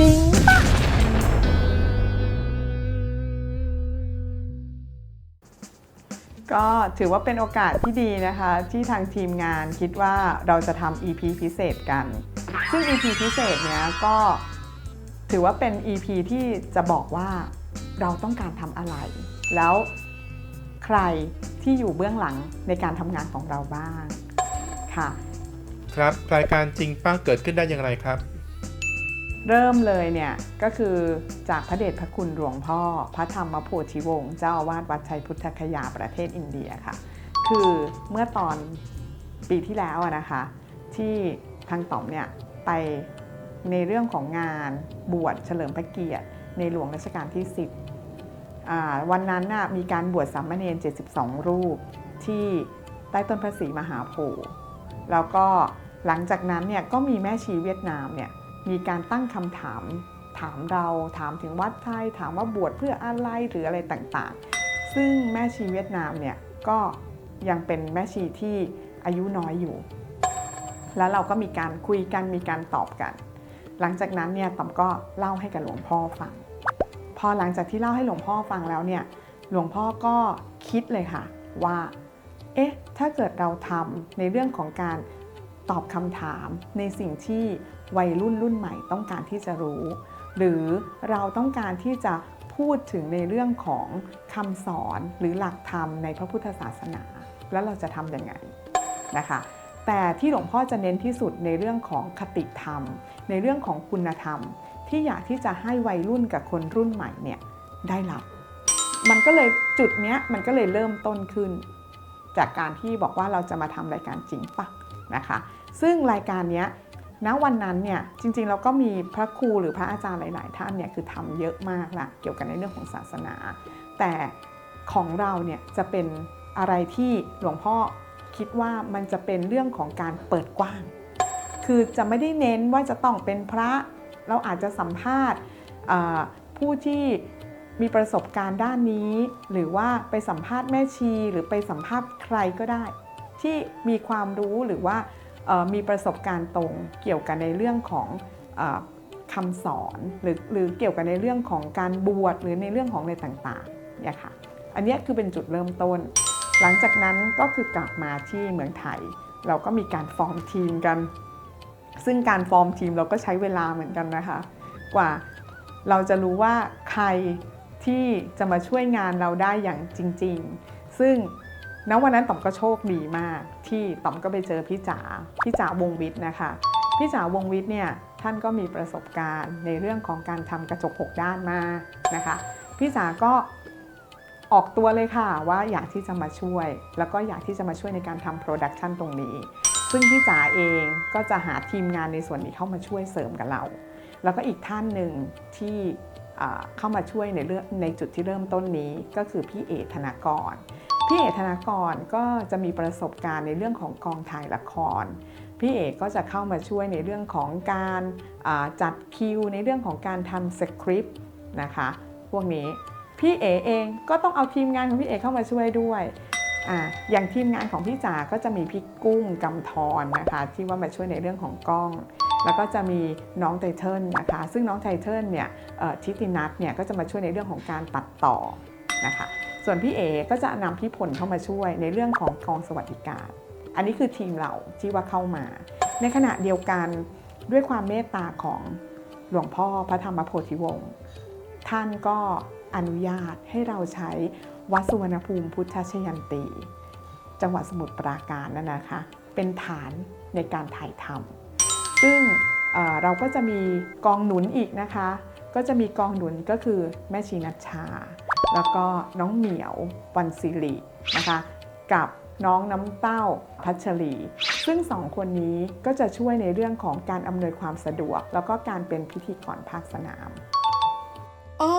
จริงปะก็ถือว่าเป็นโอกาสที่ดีนะคะ ที่ทางทีมงานคิดว่าเราจะทำ EP พิเศษกัน ซึ่ง EP พิเศษเนี้ยก็ถือว่าเป็น EP ที่จะบอกว่าเราต้องการทำอะไร แล้วใครที่อยู่เบื้องหลังในการทำงานของเราบ้างค่ะ ครับรายการจริงป้าเกิดขึ้นได้อย่างไรครับ เริ่มเลยเนี่ยก็คือจากพระเดชพระคุณหลวงพ่อ พระธรรมโพธิวงศ์เจ้าอาวาสวัดชัยพุทธคยาประเทศอินเดียค่ะ คือเมื่อตอนปีที่แล้วอะนะคะ ที่ทางต่อมเนี่ยไปในเรื่องของงานบวชเฉลิมพระเกียรติ ในหลวงรัชกาลที่ 10 วันนั้นน่ะมีการบวชสามเณร72 รูปที่ใต้ต้นพระศรีมหาโพธิ์แล้วก็หลังจากนั้นเนี่ยก็มีแม่ชีเวียดนามเนี่ย มีการตั้งคำถามถามเราถามถึงวัดไทย ถามว่าบวชเพื่ออะไรหรืออะไรต่างๆ ซึ่งแม่ชีเวียดนามเนี่ยก็ยังเป็นแม่ชีที่อายุน้อยอยู่ แล้วเราก็มีการคุยกันมีการตอบกัน หลังจากนั้นเนี่ยต๋อมก็เล่าให้กับหลวงพ่อฟัง พอหลังจากที่เล่าให้หลวงพ่อฟังแล้วเนี่ยหลวงพ่อก็คิดเลยค่ะว่าเอ๊ะถ้าเกิดเราทำในเรื่องของการตอบคำถามในสิ่งที่ วัยรุ่นรุ่นใหม่ต้องการที่จะรู้ หรือเราต้องการที่จะพูดถึงในเรื่องของคำสอนหรือหลักธรรมในพระพุทธศาสนา แล้วเราจะทำยังไงนะคะแต่ที่หลวงพ่อจะเน้นที่สุดในเรื่องของคติธรรม ในเรื่องของคุณธรรม ที่อยากที่จะให้วัยรุ่นกับคนรุ่นใหม่เนี่ยได้รับ มันก็เลยจุดเนี้ยมันก็เลยเริ่มต้นขึ้น จากการที่บอกว่าเราจะมาทำรายการจริงปะนะคะ ซึ่งรายการเนี้ย ณวันนั้นเนี่ยจริงๆเราก็มีพระครูหรือพระอาจารย์หลาย ๆ ท่านเนี่ยคือทำเยอะมากละเกี่ยวกับในเรื่องของศาสนา แต่ของเราเนี่ยจะเป็นอะไรที่หลวงพ่อคิดว่ามันจะเป็นเรื่องของการเปิดกว้าง คือจะไม่ได้เน้นว่าจะต้องเป็นพระเราอาจจะสัมภาษณ์ผู้ที่มีประสบการณ์ด้านนี้ หรือว่าไปสัมภาษณ์แม่ชี หรือไปสัมภาษณ์ใครก็ได้ ที่มีความรู้หรือว่า มีประสบการณ์ตรงเกี่ยวกับในเรื่องของอคำสอนหรือหรือเกี่ยวกับในเรื่องของการบวชหรือในเรื่องของอะไรต่างๆเนี่ยค่ะอันนี้คือเป็นจุดเริ่มต้น หลังจากนั้นก็คือกลับมาที่เมืองไทย เราก็มีการฟอร์มทีมกัน ซึ่งการฟอร์มทีมเราก็ใช้เวลาเหมือนกันนะคะ กว่าเราจะรู้ว่าใครที่จะมาช่วยงานเราได้อย่างจริง ๆ ซึ่ง ณวันนั้นต่อมก็โชคดีมาก ที่ต่อมก็ไปเจอพี่จ๋าพี่จ๋าวงวิทย์นะคะพี่จ๋าวงวิทย์เนี่ยท่านก็มีประสบการณ์ในเรื่องของการทำกระจกหกด้านมานะคะพี่จ๋าก็ออกตัวเลยค่ะว่าอยากที่จะมาช่วย แล้วก็อยากที่จะมาช่วยในการทำโปรดักชันตรงนี้ ซึ่งพี่จ๋าเองก็จะหาทีมงานในส่วนนี้เข้ามาช่วยเสริมกับเรา แล้วก็อีกท่านหนึ่งที่เข้ามาช่วยในเรื่องในจุดที่เริ่มต้นนี้ก็คือพี่เอธนากร พี่เอกธนากรก็จะมีประสบการณ์ในเรื่องของกองถ่ายละคร พี่เอกก็จะเข้ามาช่วยในเรื่องของการาจัดคิว ในเรื่องของการทำสคริปต์นะคะพวกนี้พี่เอเองก็ต้องเอาทีมงานของพี่เอกเข้ามาช่วยด้วยออย่างทีมงานของพี่จ๋าก็จะมีพี่กุ้งกำธรนะคะ ที่ว่ามาช่วยในเรื่องของกล้อง แล้วก็จะมีน้องไทเทิลนะคะ ซึ่งน้องไทเทิลเนี่ยทิตินัทเนี่ยก็จะมาช่วยในเรื่องของการตัดต่อนะคะ ส่วนพี่เอก็จะนำพี่พลเข้ามาช่วยในเรื่องของกองสวัสดิการ อันนี้คือทีมเราที่ว่าเข้ามา ในขณะเดียวกันด้วยความเมตตาของหลวงพ่อพระธรรมโพธิวงศ์ท่านก็อนุญาตให้เราใช้วัดสุวรรณภูมิพุทธชยันตี จังหวัดสมุทรปราการนั่นนะคะ เป็นฐานในการถ่ายทำซึ่งเเราก็จะมีกองหนุนอีกนะคะ ก็จะมีกองหนุนก็คือแม่ชีนัชชา แล้วก็น้องเหมียววันศิรินะคะกับน้องน้ำเต้าพัชรี ซึ่งสองคนนี้ก็จะช่วยในเรื่องของการอำนวยความสะดวก แล้วก็การเป็นพิธีกรภาคสนามอ้อ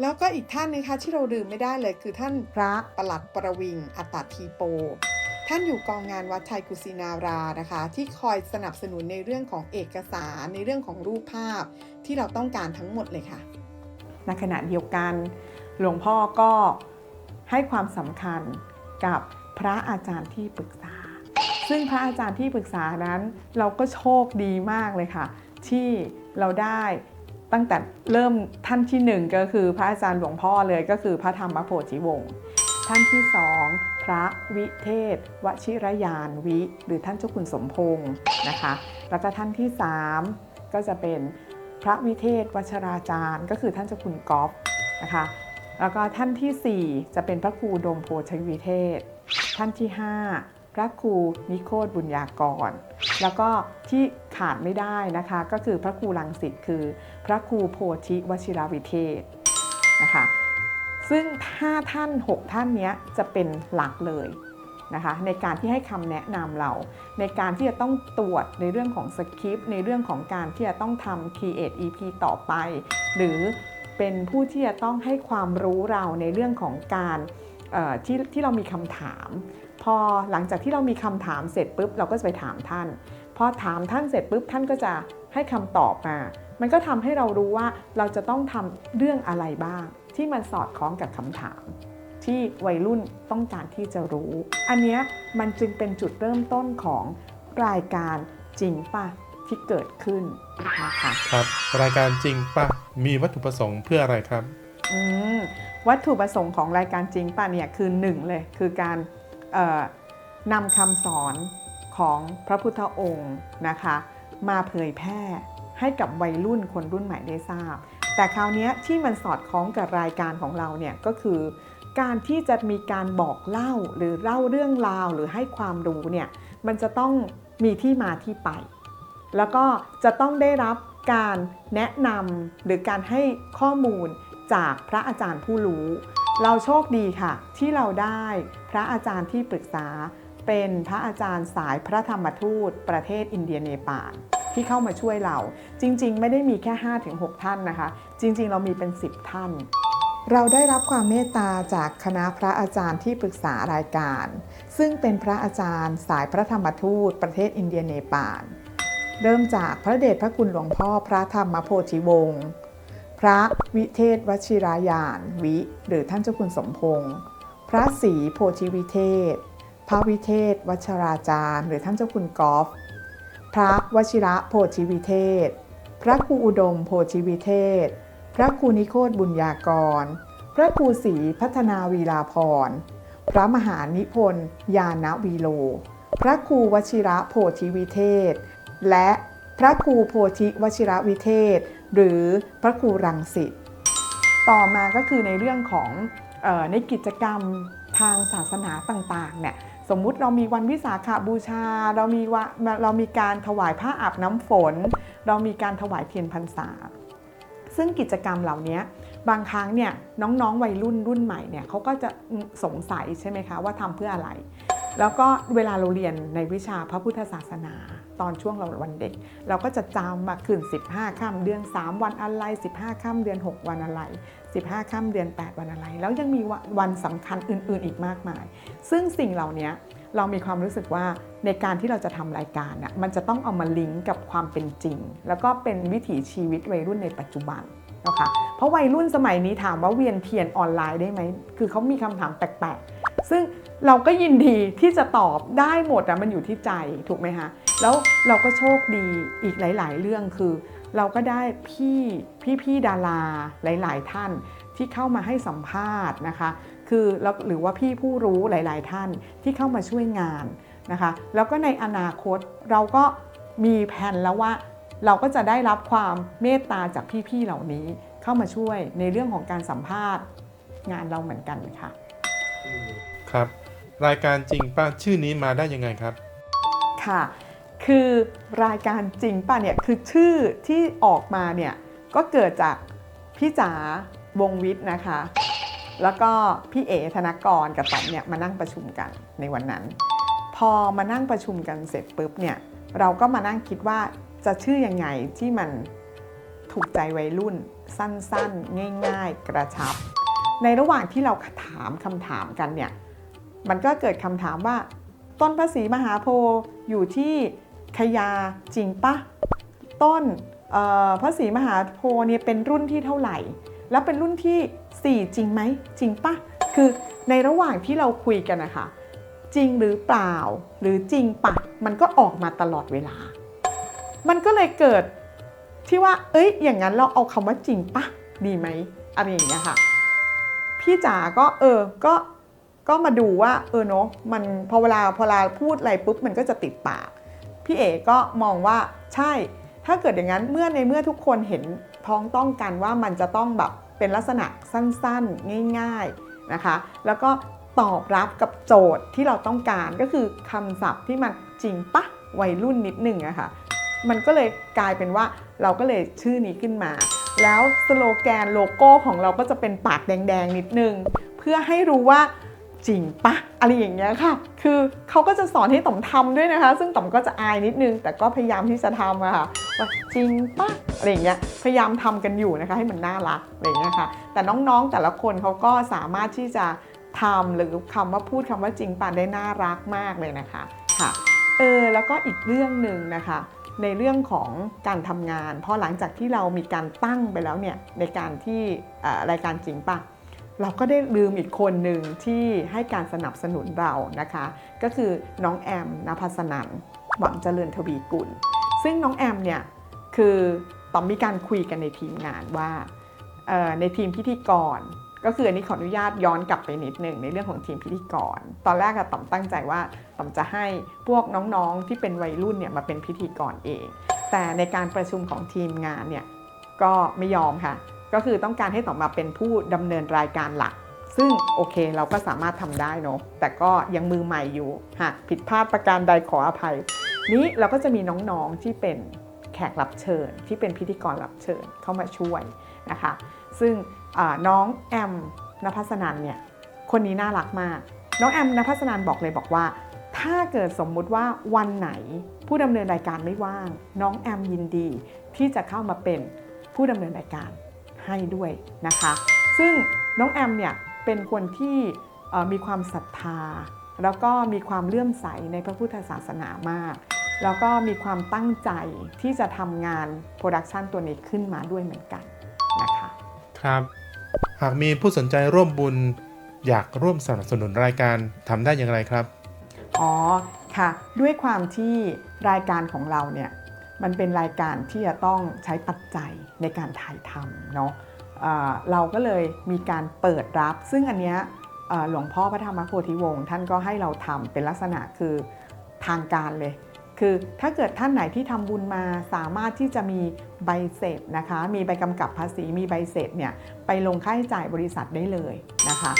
แล้วก็อีกท่านนะคะที่เราลืมไม่ได้เลยคือท่านพระประหลัดประวิงอัตตทีโป ท่านอยู่กองงานวัดชัยกุสินารานะคะ ที่คอยสนับสนุนในเรื่องของเอกสารในเรื่องของรูปภาพที่เราต้องการทั้งหมดเลยค่ะ ในขณะเดียวกัน หลวงพ่อก็ให้ความสำคัญกับพระอาจารย์ที่ปรึกษา ซึ่งพระอาจารย์ที่ปรึกษานั้น เราก็โชคดีมากเลยค่ะ ที่เราได้ตั้งแต่เริ่มท่านที่หนึ่งก็คือพระอาจารย์หลวงพ่อเลยก็คือพระธรรมโพธิวงศ์ท่านที่สองพระวิเทศวชิรยานวิ หรือท่านเจ้าคุณสมพงศ์นะคะแล้วก็ท่านที่สามก็จะเป็นพระวิเทศวชราจารย์ ก็คือท่านเจ้าคุณก๊อฟนะคะ แล้วก็ท่านทีสี่ 4 จะเป็นพระครูดมโพชวิเทศ ท่านที่ 5 พระครูนิโคตบุญญากร แล้วก็ที่ขาดไม่ได้นะคะ ก็คือพระครูลังสิตคือ พระครูโพธิวชิรวิเทศนะคะซึ่ง5ท่าน 6 ท่านนี้จะเป็นหลักเลยนะคะในการที่ให้คำแนะนำเรา ในการที่จะต้องตรวจในเรื่องของสคริปต์ในเรื่องของการที่จะต้องทำ create EP ต่อไป หรือ เป็นผู้ที่จะต้องให้ความรู้เราในเรื่องของการที่ที่เรามีคำถาม พอหลังจากที่เรามีคำถามเสร็จปุ๊บเราก็จะไปถามท่าน พอถามท่านเสร็จปุ๊บท่านก็จะให้คำตอบมา มันก็ทำให้เรารู้ว่าเราจะต้องทำเรื่องอะไรบ้าง ที่มันสอดคล้องกับคำถาม ที่วัยรุ่นต้องการที่จะรู้ อันนี้มันจึงเป็นจุดเริ่มต้นของรายการจริงป่ะที่เกิดขึ้นนะคะครับ รายการจริงป่ะ มีวัตถุประสงค์เพื่ออะไรครับ อืมวัตถุประสงค์ของรายการจริงป่ะเนี่ยคือหนึ่งเลยคือการนำคำสอนของพระพุทธองค์นะคะ มาเผยแพร่ให้กับวัยรุ่นคนรุ่นใหม่ได้ทราบ แต่คราวนี้ที่มันสอดคล้องกับรายการของเราเนี่ยก็คือ การที่จะมีการบอกเล่าหรือเล่าเรื่องราวหรือให้ความรู้เนี่ยมันจะต้องมีที่มาที่ไป แล้วก็จะต้องได้รับ การแนะนำหรือการให้ข้อมูลจากพระอาจารย์ผู้รู้ เราโชคดีค่ะ ที่เราได้พระอาจารย์ที่ปรึกษา เป็นพระอาจารย์สายพระธรรมทูต ประเทศอินเดียเนปาลที่เข้ามาช่วยเรา จริง ๆ ไม่ได้มีแค่ 5-6 ท่านนะคะ จริง ๆ เรามีเป็น 10 ท่าน เราได้รับความเมตตาจากคณะพระอาจารย์ที่ปรึกษารายการ ซึ่งเป็นพระอาจารย์สายพระธรรมทูต ประเทศอินเดียเนปาล เริ่มจากพระเดชพระคุณหลวงพ่อพระธรรมโพธิวงศ์พระวิเทศวชิรายานวิ หรือท่านเจ้าคุณสมพงศ์พระศรีโพธิวิเทศ พระวิเทศวชราจารย์ หรือท่านเจ้าคุณกอล์ฟพระวชิระโพธิวิเทศ พระครูอุดมโพธิวิเทศ พระครูนิโคตบุญญากร พระครูศรีพัฒนาวีลาพร พระมหานิพนธ์ยานวีโล พระครูวชิระโพธิวิเทศ และพระครูโพธิวชิระวิเทศ หรือพระครูรังสิตต่อมาก็คือในเรื่องของออในกิจกรรมทางศาสนาต่างๆเนี่ยสมมุติเรามีวันวิสาขาบูชา เรามีวเรามีการถวายผ้าอาบน้ำฝน เรามีการถวายเทียนพรรษา ซึ่งกิจกรรมเหล่านี้บางครั้งเนี่ยน้องๆวัยรุ่นรุ่นใหม่เนี่ยเขาก็จะสงสัยใช่ไหมคะว่าทำเพื่ออะไร แล้วก็เวลาเราเรียนในวิชาพระพุทธศาสนา ตอนช่วงเราวันเด็ก เราก็จะจำมาคืน15ค่ำเดือน 3 วันอะไร 15ค่ำเดือน 6 วันอะไร 15ค่ำเดือน 8 วันอะไร แล้วยังมีวันวันสำคัญอื่นๆ อีกมากมาย ซึ่งสิ่งเหล่านี้เรามีความรู้สึกว่าในการที่เราจะทำรายการน่ะมันจะต้องเอามาลิงก์กับความเป็นจริง แล้วก็เป็นวิถีชีวิตวัยรุ่นในปัจจุบันนะคะเพราะวัยรุ่นสมัยนี้ถามว่าเวียนเทียนออนไลน์ได้ไหม คือเขามีคำถามแปลกๆ ซึ่ง เราก็ยินดีที่จะตอบได้หมดอะมันอยู่ที่ใจถูกไหมคะแล้วเราก็โชคดีอีกหลาย ๆ เรื่องคือ เราก็ได้พี่พี่ๆดาราหลาย ๆ ท่านที่เข้ามาให้สัมภาษณ์นะคะ คือแล้วหรือว่าพี่ผู้รู้หลาย ๆ ท่านที่เข้ามาช่วยงานนะคะ แล้วก็ในอนาคตเราก็มีแผนแล้วว่า เราก็จะได้รับความเมตตาจากพี่ ๆ เหล่านี้เข้ามาช่วยในเรื่องของการสัมภาษณ์งานเราเหมือนกันค่ะครับ รายการจริงป่ะชื่อนี้มาได้ยังไงครับ ค่ะ คือรายการจริงป่ะเนี่ยคือชื่อที่ออกมาเนี่ยก็เกิดจากพี่จ๋าวงวิทย์นะคะ แล้วก็พี่เอธนกรกับต๋อมเนี่ยมานั่งประชุมกันในวันนั้น พอมานั่งประชุมกันเสร็จปุ๊บเนี่ยเราก็มานั่งคิดว่าจะชื่อยังไงที่มันถูกใจวัยรุ่น สั้นๆ ง่าย ๆ กระชับ ในระหว่างที่เราถามคำถามกันเนี่ย มันก็เกิดคำถามว่า ต้นพระศรีมหาโพธิ์อยู่ที่ขยาจริงปะต้นพระศรีมหาโพธิ์เนี่ยเป็นรุ่นที่เท่าไหร่ แล้วเป็นรุ่นที่ 4 จริงไหมจริงปะคือในระหว่างที่เราคุยกันนะคะจริงหรือเปล่าหรือจริงปะมันก็ออกมาตลอดเวลา มันก็เลยเกิดที่ที่ว่า เอ้ย อย่างนั้นเราเอาคำว่าจริงปะดีไหมอะไรอย่างเงี้ยค่ะ พี่จ๋าก็เออ ก็ ก็มาดูว่าเออเนาะมันพอเวลาพอเวลาพูดอะไรปุ๊บมันก็จะติดปาก พี่เอกก็มองว่าใช่ ถ้าเกิดอย่างนั้นเมื่อในเมื่อทุกคนเห็นพ้องต้องกันว่ามันจะต้องแบบเป็นลักษณะสั้นๆ ง่ายๆนะคะ แล้วก็ตอบรับกับโจทย์ที่เราต้องการก็คือคำศัพท์ที่มันจริงปะวัยรุ่นนิดหนึ่งอะค่ะมันก็เลยกลายเป็นว่าเราก็เลยชื่อนี้ขึ้นมา แล้วสโลแกนโลโก้ของเราก็จะเป็นปากแดงๆนิดนึง เพื่อให้รู้ว่า จริงปะอะไรอย่างเงี้ยค่ะ คือเขาก็จะสอนให้ต่อมทำด้วยนะคะ ซึ่งต่อมก็จะอายนิดนึง แต่ก็พยายามที่จะทำอะค่ะว่าจริงปะอะไรอย่างเงี้ย พยายามทำกันอยู่นะคะให้มันน่ารักอะไรอย่างเงี้ยค่ะ แต่น้องๆแต่ละคนเขาก็สามารถที่จะทำหรือคำว่าพูดคำว่าจริงปะได้น่ารักมากเลยนะคะ ค่ะ เออแล้วก็อีกเรื่องหนึ่งนะคะในเรื่องของการทำงานพอหลังจากที่เรามีการตั้งไปแล้วเนี่ยในการที่รายการจริงปะ เราก็ได้ลืมอีกคนหนึ่งที่ให้การสนับสนุนเรานะคะ ก็คือน้องแอมนภัสนันหวังเจริญทวีกุล ซึ่งน้องแอมเนี่ยคือตอมมีการคุยกันในทีมงานว่าในทีมพิธีกร ก็คืออันนี้ขออนุญาตย้อนกลับไปนิดหนึ่งในเรื่องของทีมพิธีกร ตอนแรกอะต่อมตั้งใจว่าต่อมจะให้พวกน้องๆที่เป็นวัยรุ่นเนี่ยมาเป็นพิธีกรเอง แต่ในการประชุมของทีมงานเนี่ยก็ไม่ยอมค่ะ ก็คือต้องการให้ต่อมาเป็นผู้ดำเนินรายการหลัก ซึ่งโอเคเราก็สามารถทำได้เนอะแต่ก็ยังมือใหม่อยู่ หากผิดพลาดประการใดขออภัย นี้เราก็จะมีน้องๆที่เป็นแขกรับเชิญ ที่เป็นพิธีกรรับเชิญเข้ามาช่วยนะคะ ซึ่งน้องแอมนภัสนันเนี่ยคนนี้น่ารักมาก น้องแอมนภัสนันบอกเลยบอกว่า ถ้าเกิดสมมุติว่าวันไหนผู้ดำเนินรายการไม่ว่าง น้องแอมยินดีที่จะเข้ามาเป็นผู้ดำเนินรายการ ให้ด้วยนะคะ ซึ่งน้องแอมเนี่ยเป็นคนที่เอ่อมีความศรัทธา แล้วก็มีความเลื่อมใสในพระพุทธศาสนามาก แล้วก็มีความตั้งใจที่จะทำงานโปรดักชันตัวนี้ขึ้นมาด้วยเหมือนกันนะคะครับ หากมีผู้สนใจร่วมบุญอยากร่วมสนับสนุนรายการทำได้อย่างไรครับ อ๋อค่ะ ด้วยความที่รายการของเราเนี่ย มันเป็นรายการที่จะต้องใช้ปัจจัยในการถ่ายทำเนาะเราก็เลยมีการเปิดรับ ซึ่งอันเนี้ยหลวงพ่อพระธรรมโพธิวงศ์ท่านก็ให้เราทำเป็นลักษณะคือทางการเลย คือถ้าเกิดท่านไหนที่ทำบุญมาสามารถที่จะมีใบเสร็จนะคะ มีใบกำกับภาษีมีใบเสร็จเนี่ยไปลงค่าใช้จ่ายบริษัทได้เลยนะคะ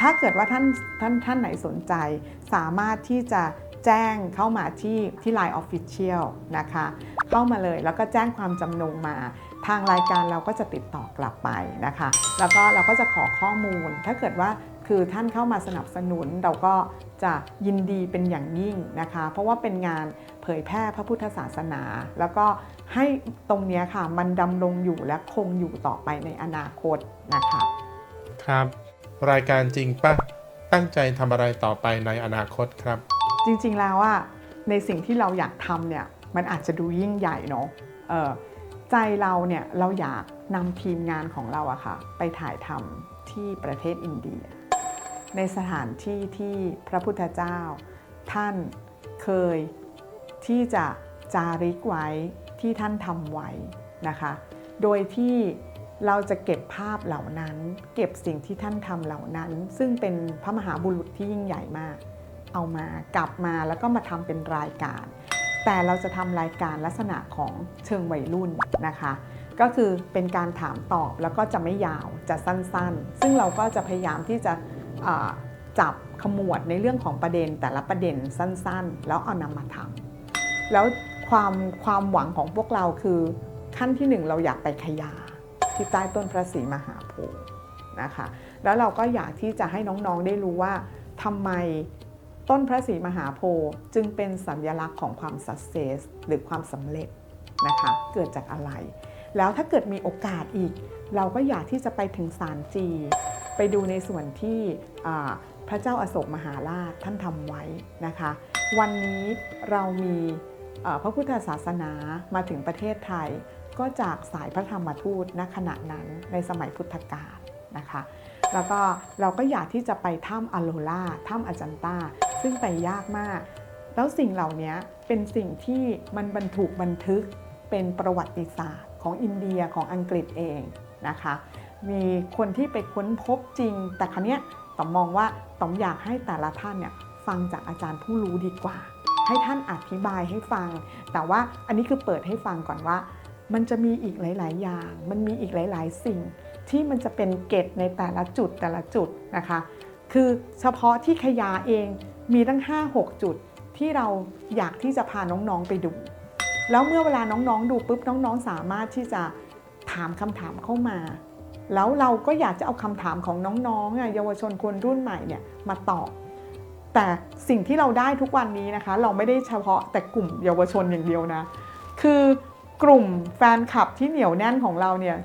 ถ้าเกิดว่าท่านท่านท่านไหนสนใจ สามารถที่จะแจ้งเข้ามาที่ที่ Line Official นะคะ เข้ามาเลย แล้วก็แจ้งความจำนงมา ทางรายการเราก็จะติดต่อกลับไปนะคะ แล้วก็เราก็จะขอข้อมูล ถ้าเกิดว่าคือท่านเข้ามาสนับสนุนเราก็จะยินดีเป็นอย่างยิ่งนะคะ เพราะว่าเป็นงานเผยแพร่พระพุทธศาสนา แล้วก็ให้ตรงเนี้ยค่ะมันดำรงอยู่และคงอยู่ต่อไปในอนาคตนะคะครับ รายการจริงปะตั้งใจทำอะไรต่อไปในอนาคตครับ จริงๆแล้วอะในสิ่งที่เราอยากทำเนี่ย มันอาจจะดูยิ่งใหญ่เนาะใจเราเนี่ยเราอยากนำทีมงานของเราอะค่ะไปถ่ายทำที่ประเทศอินเดีย ในสถานที่ที่พระพุทธเจ้า ท่านเคยที่จะจาริกไว้ที่ท่านทำไว้นะคะ โดยที่เราจะเก็บภาพเหล่านั้น เก็บสิ่งที่ท่านทำเหล่านั้น ซึ่งเป็นพระมหาบุรุษที่ยิ่งใหญ่มาก เอามากลับมาแล้วก็มาทำเป็นรายการ แต่เราจะทำรายการลักษณะของเชิงวัยรุ่นนะคะ ก็คือเป็นการถามตอบแล้วก็จะไม่ยาวจะสั้นๆ ซึ่งเราก็จะพยายามที่จะจับขมวดในเรื่องของประเด็นแต่ละประเด็นสั้นๆ แล้วเอานำมาทำแล้วความความหวังของพวกเราคือขั้นที่หนึ่งเราอยากไปขยาที่ใต้ต้นพระศรีมหาโพธิ์นะคะ แล้วเราก็อยากที่จะให้น้องๆได้รู้ว่าทำไม ต้นพระศรีมหาโพธิ์จึงเป็นสัญลักษณ์ของความ success หรือความสำเร็จนะคะเกิดจากอะไร แล้วถ้าเกิดมีโอกาสอีก เราก็อยากที่จะไปถึงสารจี ไปดูในส่วนที่พระเจ้าอาโศกมหาราชท่านทำไว้นะคะ วันนี้เรามีพระพุทธศาสนามาถึงประเทศไทย ก็จากสายพระธรรมทูตณขณะนั้นในสมัยพุทธกาลนะคะ แล้วก็เราก็อยากที่จะไปถ้ำอโลล่าถ้ำอจันตา ซึ่งไปยากมาก แล้วสิ่งเหล่านี้เป็นสิ่งที่มันบันถูกบันทึกเป็นประวัติศาสตร์ ของอินเดียของอังกฤษเองนะคะ มีคนที่ไปค้นพบจริง แต่ครั้นี้ยต๋อมมองว่าต๋อมอยากให้แต่ละท่านเนี่ยฟังจากอาจารย์ผู้รู้ดีกว่า ให้ท่านอธิบายให้ฟัง แต่ว่าอันนี้คือเปิดให้ฟังก่อนว่า มันจะมีอีกหลาย ๆ อย่าง มันมีอีกหลาย ๆ สิ่งที่มันจะเป็นเกตในแต่ละจุดแต่ละจุดนะคะ คือเฉพาะที่ขยาเอง มีตั้ง 5-6 จุดที่เราอยากที่จะพาน้องๆไปดู แล้วเมื่อเวลาน้องๆ ดูปุ๊บน้องๆ สามารถที่จะถามคำถามเข้ามา แล้วเราก็อยากจะเอาคำถามของน้องๆเยาวชนคนรุ่นใหม่เนี่ยมาตอบ แต่สิ่งที่เราได้ทุกวันนี้นะคะ เราไม่ได้เฉพาะแต่กลุ่มเยาวชนอย่างเดียวนะ คือกลุ่มแฟนคลับที่เหนียวแน่นของเราเนี่ย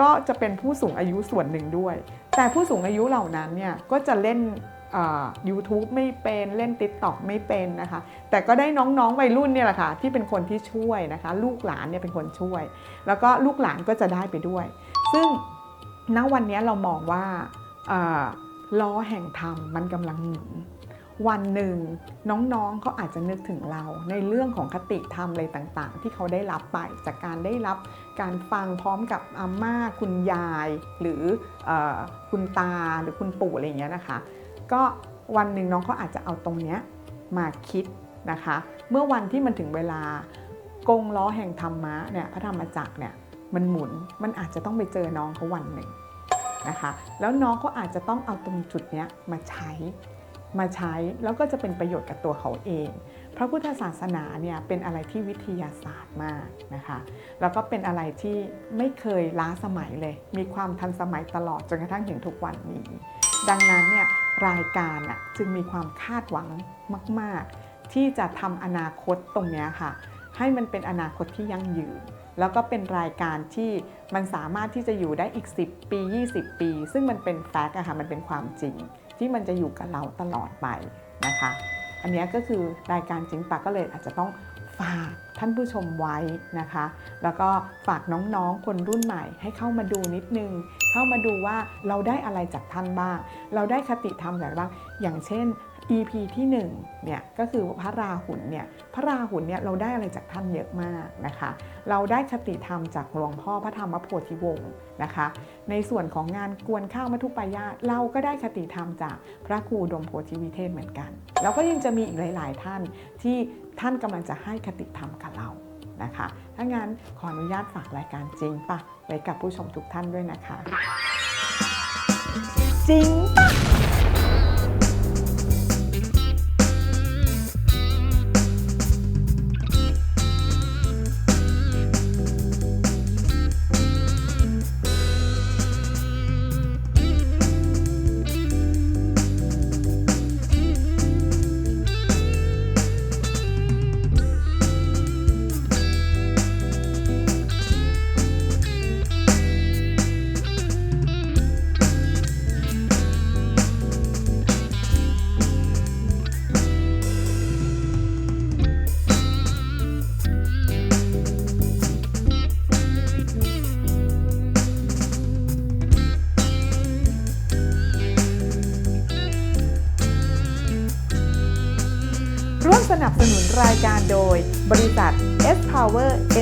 ก็จะเป็นผู้สูงอายุส่วนหนึ่งด้วย แต่ผู้สูงอายุเหล่านั้นเนี่ยก็จะเล่น YouTube ไม่เป็นเล่น TikTok ไม่เป็นนะคะ แต่ก็ได้น้องๆวัยรุ่นเนี่ยแหละค่ะที่เป็นคนที่ช่วยนะคะ ลูกหลานเนี่ยเป็นคนช่วย แล้วก็ลูกหลานก็จะได้ไปด้วย ซึ่งณวันนี้เรามองว่าล้อแห่งธรรมมันกำลังหมุนวันหนึ่งน้องๆเขาอาจจะนึกถึงเราในเรื่องของคติธรรมอะไรต่างๆ ที่เขาได้รับไปจากการได้รับการฟังพร้อมกับอาม่าคุณยาย หรืออคุณตาหรือคุณปู่อะไรอย่างเงี้ยนะคะ ก็วันหนึ่งน้องเขาอาจจะเอาตรงเนี้ยมาคิดนะคะ เมื่อวันที่มันถึงเวลากงล้อแห่งธรรมะเนี่ยพระธรรมจักรเนี่ยมันหมุนมันอาจจะต้องไปเจอน้องเขาวันหนึ่งนะคะแล้วน้องเขาอาจจะต้องเอาตรงจุดเนี้ยมาใช้มาใช้แล้วก็จะเป็นประโยชน์กับตัวเขาเอง พระพุทธศาสนาเนี่ยเป็นอะไรที่วิทยาศาสตร์มากนะคะแล้วก็เป็นอะไรที่ไม่เคยล้าสมัยเลย มีความทันสมัยตลอดจนกระทั่งถึงทุกวันนี้ ดังนั้นเนี่ยรายการอะจึงมีความคาดหวังมาก ๆ ที่จะทำอนาคตตรงนี้ค่ะ ให้มันเป็นอนาคตที่ยั่งยืน แล้วก็เป็นรายการที่มันสามารถที่จะอยู่ได้อีก 10 ปี 20 ปี ซึ่งมันเป็นแฟกต์อะค่ะมันเป็นความจริง ที่มันจะอยู่กับเราตลอดไปนะคะ อันนี้ก็คือรายการจริงปากก็เลยอาจจะต้อง ฝากท่านผู้ชมไว้นะคะ แล้วก็ฝากน้องๆ คนรุ่นใหม่ให้เข้ามาดูนิดนึง เข้ามาดูว่าเราได้อะไรจากท่านบ้าง เราได้คติธรรมจากบ้าง อย่างเช่น EP ที่1เนี่ยก็คือพระราหุลเนี่ยพระราหุลเนี่ยเราได้อะไรจากท่านเยอะมากนะคะ เราได้คติธรรมจากหลวงพ่อพระธรรมโพธิวงศ์นะคะ ในส่วนของงานกวนข้าวมัทุปายาตเราก็ได้คติธรรมจากพระครูดมโพธิวิเทศเหมือนกัน แล้วก็ยังจะมีอีกหลาย ๆ ท่านที่ท่านกำลังจะให้คติธรรมกับเรานะคะ ถ้างั้นขออนุญาตฝากรายการจริงปะไว้กับผู้ชมทุกท่านด้วยนะคะ จริงปะ Power